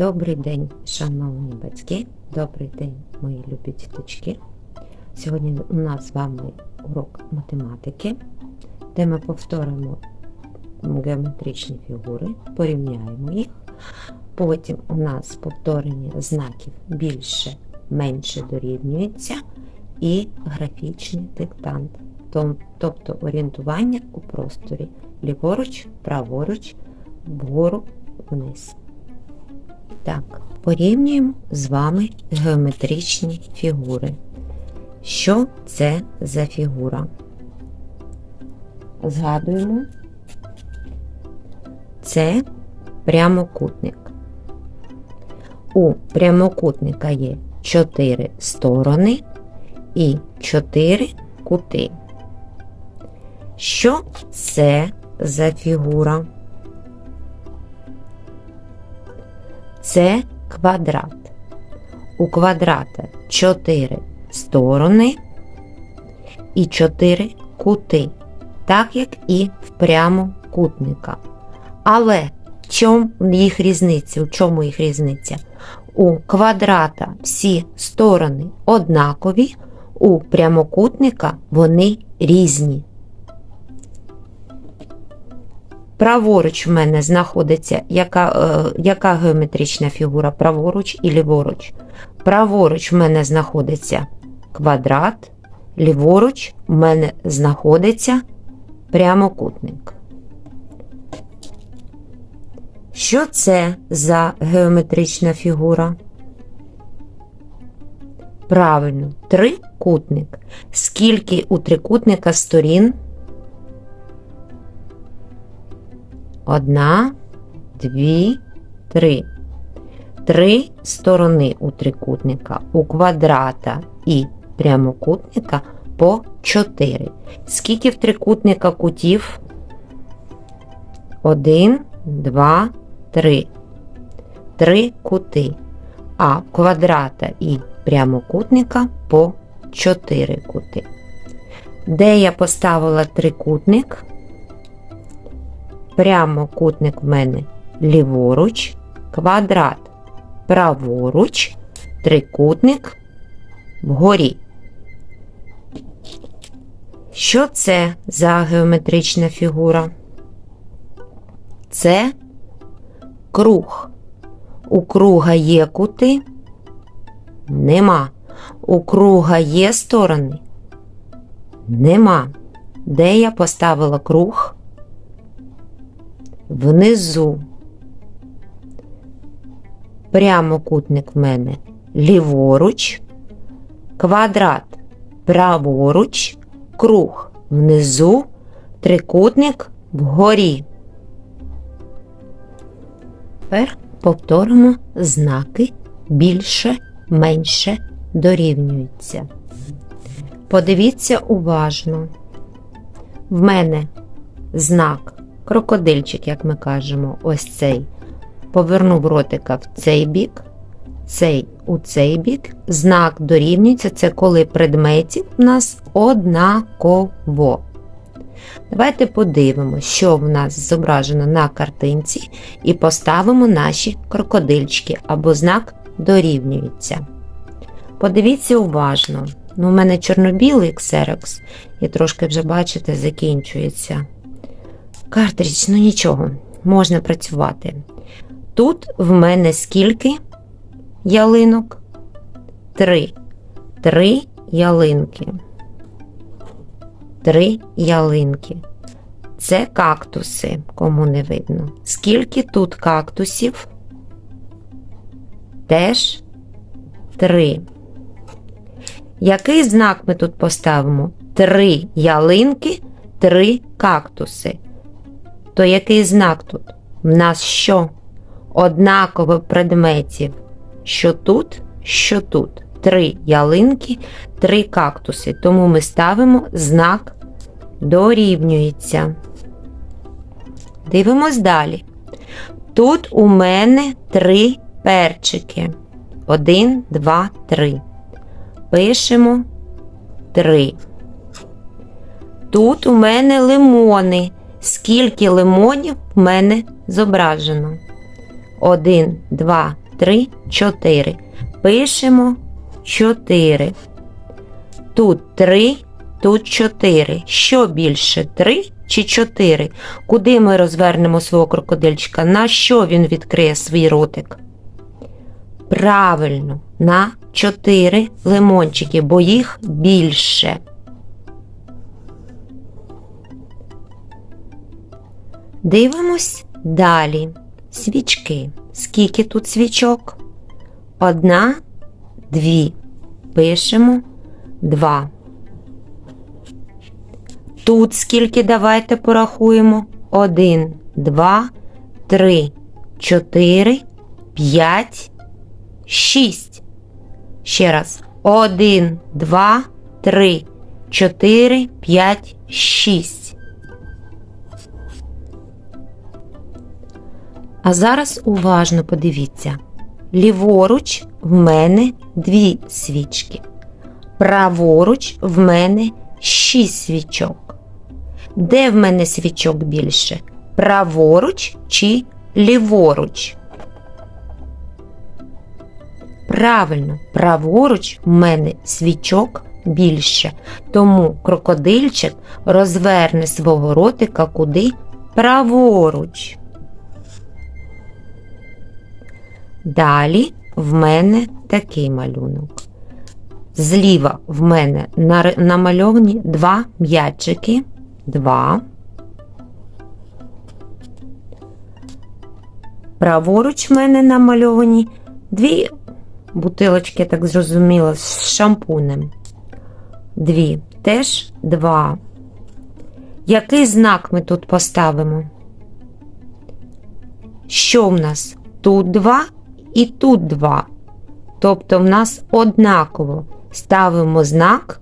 Добрий день, шановні батьки, добрий день, мої любі діточки. Сьогодні у нас з вами урок математики, де ми повторимо геометричні фігури, порівняємо їх. Потім у нас повторення знаків більше, менше дорівнюється і графічний диктант, тобто орієнтування у просторі ліворуч, праворуч, вгору, вниз. Так, порівнюємо з вами геометричні фігури. Що це за фігура? Згадуємо. Це прямокутник. У прямокутника є 4 сторони і 4 кути. Що це за фігура? Це квадрат. У квадрата 4 сторони і 4 кути, так як і в прямокутника. Але в чому їх різниця? У чому їх різниця? У квадрата всі сторони однакові, у прямокутника вони різні. Праворуч в мене знаходиться яка, е, яка геометрична фігура? Праворуч і ліворуч. Праворуч в мене знаходиться квадрат, ліворуч в мене знаходиться прямокутник. Що це за геометрична фігура? Правильно, трикутник. Скільки у трикутника сторін? Одна, дві, три. Три сторони у трикутника, у квадрата і прямокутника по 4. Скільки в трикутника кутів? Один, два, три. Три кути. А в квадрата і прямокутника по 4 кути. Де я поставила трикутник? Прямокутник в мене ліворуч, квадрат праворуч, трикутник вгорі. Що це за геометрична фігура? Це круг. У круга є кути? Нема. У круга є сторони? Нема. Де я поставила круг? Внизу. Прямокутник в мене ліворуч, квадрат праворуч, круг внизу, трикутник вгорі. Тепер повторимо знаки більше, менше дорівнюються. Подивіться уважно. В мене знак крокодильчик, як ми кажемо, ось цей. Повернув ротика в цей бік, цей у цей бік. Знак дорівнюється це коли предметів в нас однаково. Давайте подивимося, що в нас зображено на картинці, і поставимо наші крокодильчики або знак дорівнюється. Подивіться уважно. Ну, у мене чорно-білий ксерокс, і трошки вже, бачите, закінчується. Картридж, ну нічого, можна працювати. Тут в мене скільки ялинок? Три. Три ялинки. Три ялинки. Це кактуси, кому не видно. Скільки тут кактусів? Теж три. Який знак ми тут поставимо? Три ялинки, три кактуси. То який знак тут? В нас що? Однаково предметів. Що тут, що тут. Три ялинки, три кактуси. Тому ми ставимо знак дорівнюється. Дивимось далі. Тут у мене три перчики. Один, два, три. Пишемо три. Тут у мене лимони. Скільки лимонів в мене зображено? Один, два, 3, 4. Пишемо 4. Тут 3, тут 4. Що більше 3 чи 4? Куди ми розвернемо свого крокодильчика? На що він відкриє свій ротик? Правильно, на 4 лимончики, бо їх більше. Дивимось далі. Свічки. Скільки тут свічок? Одна, дві. Пишемо два. Тут скільки давайте порахуємо? Один, два, три, чотири, п'ять, шість. Ще раз. Один, два, три, чотири, п'ять, шість. А зараз уважно подивіться. Ліворуч в мене дві свічки. Праворуч в мене шість свічок. Де в мене свічок більше? Праворуч чи ліворуч? Правильно, праворуч в мене свічок більше. Тому крокодильчик розверне свого ротика куди? Праворуч. Далі в мене такий малюнок. Зліва в мене намальовані два м'ячики. Два. Праворуч в мене намальовані дві бутилочки, так зрозуміла, з шампунем. Дві. Теж два. Який знак ми тут поставимо? Що в нас? Тут два і тут два. Тобто в нас однаково ставимо знак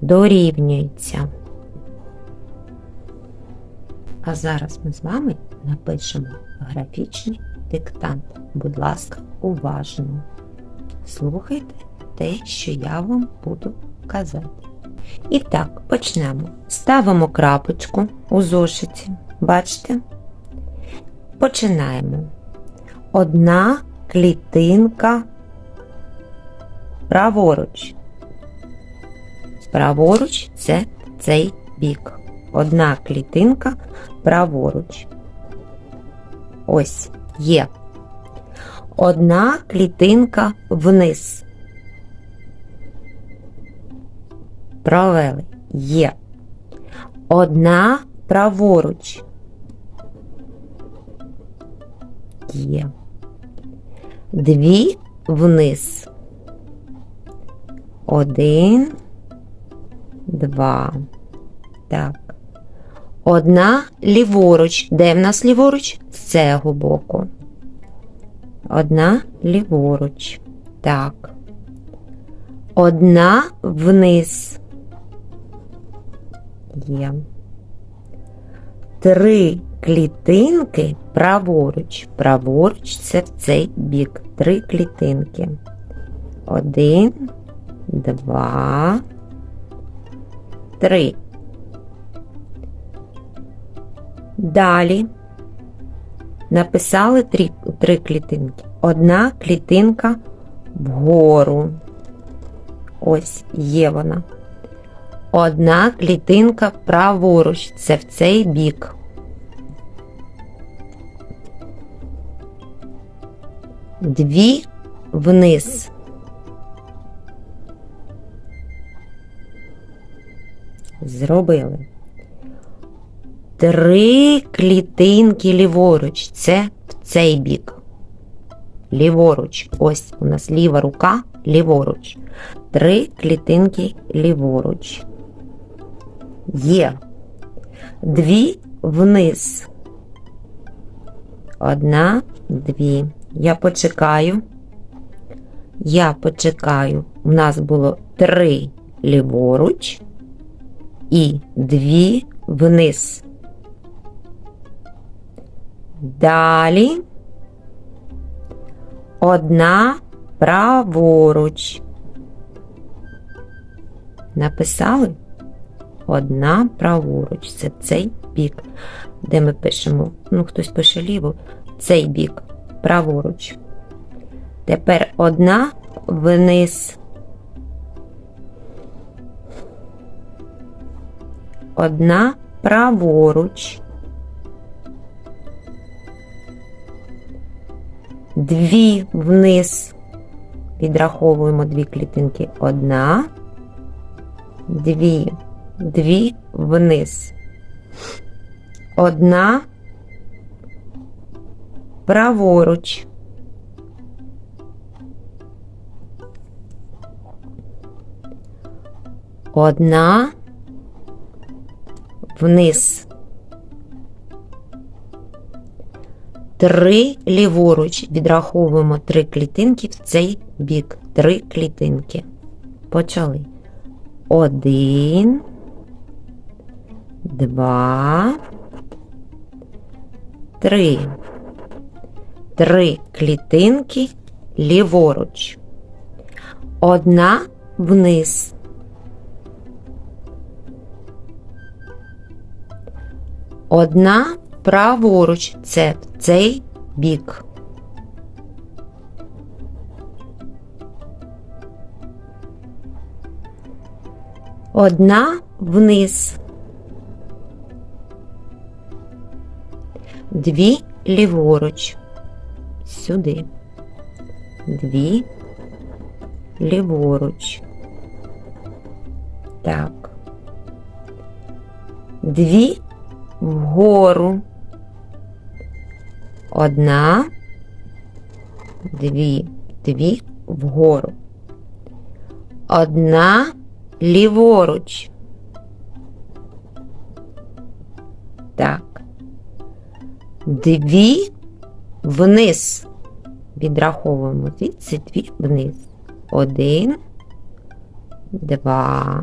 дорівнюється. А зараз ми з вами напишемо графічний диктант. Будь ласка, уважно. Слухайте те, що я вам буду казати. І так, почнемо. Ставимо крапочку у зошиті. Бачите? Починаємо. Одна клітинка праворуч. Праворуч це цей бік. Одна клітинка праворуч. Ось є. Одна клітинка вниз. Провели. Є. Одна праворуч. Є. Дві вниз. Один, два. Так. Одна ліворуч. Де в нас ліворуч? З цього боку. Одна ліворуч. Так. Одна вниз. Є. Три клітинки праворуч. Праворуч це в цей бік. Три клітинки. Один, два, три. Далі написали три, три клітинки. Одна клітинка вгору. Ось є вона. Одна клітинка праворуч. Це в цей бік. Дві вниз. Зробили. Три клітинки ліворуч. Це в цей бік. Ліворуч. Ось у нас ліва рука ліворуч. Три клітинки ліворуч. Є. Дві вниз. Одна, дві. Я почекаю. Я почекаю. У нас було три ліворуч і дві вниз. Далі одна праворуч. Написали? Одна праворуч. Це цей бік, де ми пишемо, ну, хтось пише ліво, цей бік праворуч. Тепер одна вниз. Одна праворуч. Дві вниз. Відраховуємо дві клітинки. Одна, дві, дві вниз. Одна праворуч. Одна вниз. Три ліворуч. Відраховуємо три клітинки в цей бік. Три клітинки. Почали. Один. Два. Три. Три клітинки ліворуч. Одна вниз. Одна праворуч. Це в цей бік. Одна вниз. Дві ліворуч. Сюди. Дві ліворуч. Так. Дві вгору. Одна, дві, дві вгору. Одна ліворуч. Так. Дві вниз. Відраховуємо звідси дві вниз. Один, два.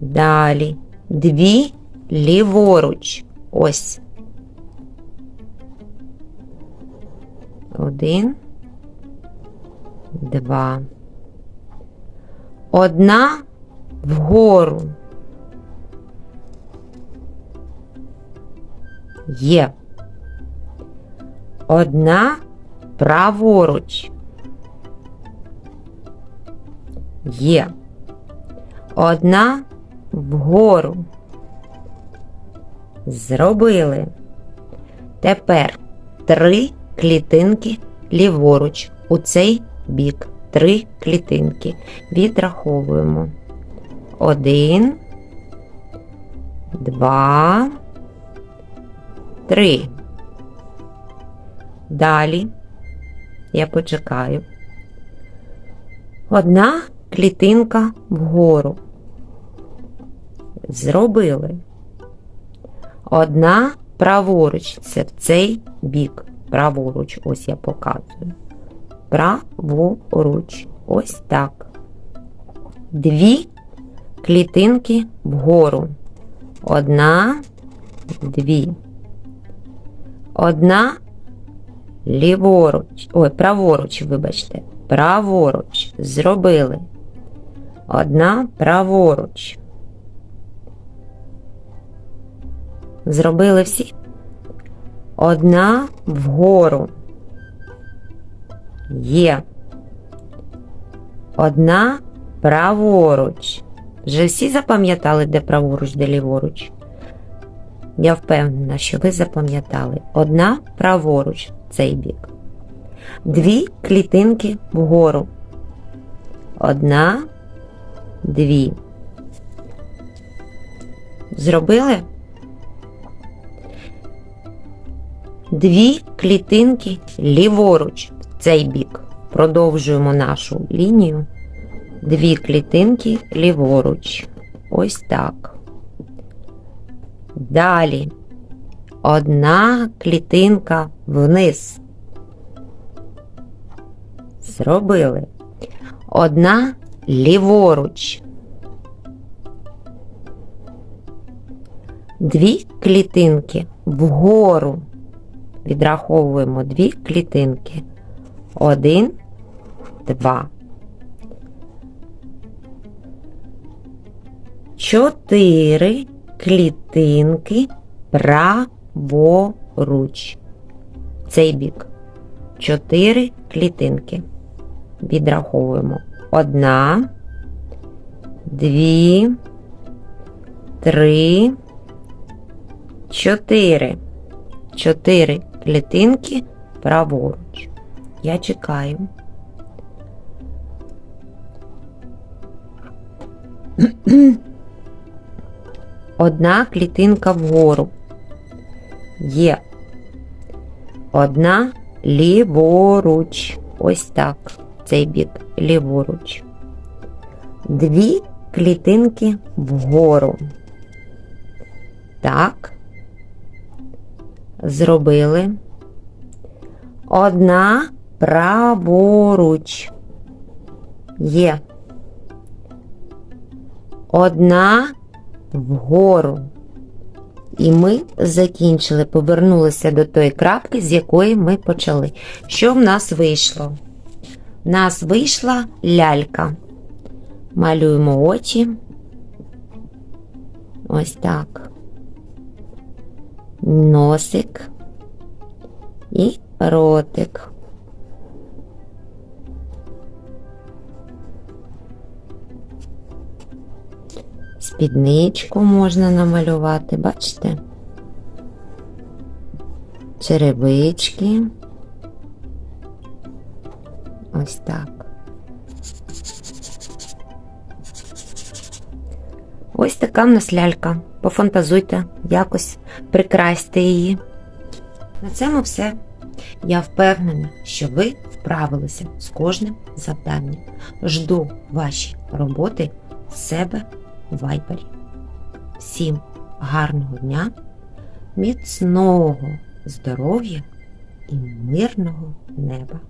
Далі. Дві ліворуч. Ось. Один, два. Одна вгору. Є. Одна праворуч. Є. Одна вгору. Зробили. Тепер три клітинки ліворуч у цей бік. Три клітинки. Відраховуємо. Один, два, три. Далі я почекаю. Одна клітинка вгору. Зробили. Одна праворуч. Це в цей бік. Праворуч. Ось я показую. Праворуч. Ось так. Дві клітинки вгору. Одна, дві. Одна ліворуч. Ой, праворуч, вибачте. Праворуч. Зробили. Одна праворуч. Зробили всі. Одна вгору. Є. Одна праворуч. Вже всі запам'ятали, де праворуч, де ліворуч? Я впевнена, що ви запам'ятали. Одна праворуч цей бік. Дві клітинки вгору. Одна, дві. Зробили? Дві клітинки ліворуч в цей бік. Продовжуємо нашу лінію. Дві клітинки ліворуч. Ось так. Далі одна клітинка вниз. Зробили. Одна ліворуч. Дві клітинки вгору. Відраховуємо дві клітинки. Один, два. Чотири клітинки праворуч. Цей бік. чотири клітинки. Відраховуємо. Одна, дві, три, чотири. Чотири клітинки праворуч. Я чекаю. Одна клітинка вгору. Є. Одна ліворуч. Ось так. Цей бік ліворуч. Дві клітинки вгору. Так. Зробили. Одна праворуч. Є. Одна вгору. І ми закінчили, повернулися до тої крапки, з якої ми почали. Що в нас вийшло? В нас вийшла лялька. Малюємо очі. Ось так. Носик і ротик. Спідничку можна намалювати, бачите? Черевички. Ось так. Ось така в нас лялька. Пофантазуйте, якось прикрасьте її. На цьому все. Я впевнена, що ви вправилися з кожним завданням. Жду ваші роботи з себе вайбері. Всім гарного дня, міцного здоров'я і мирного неба!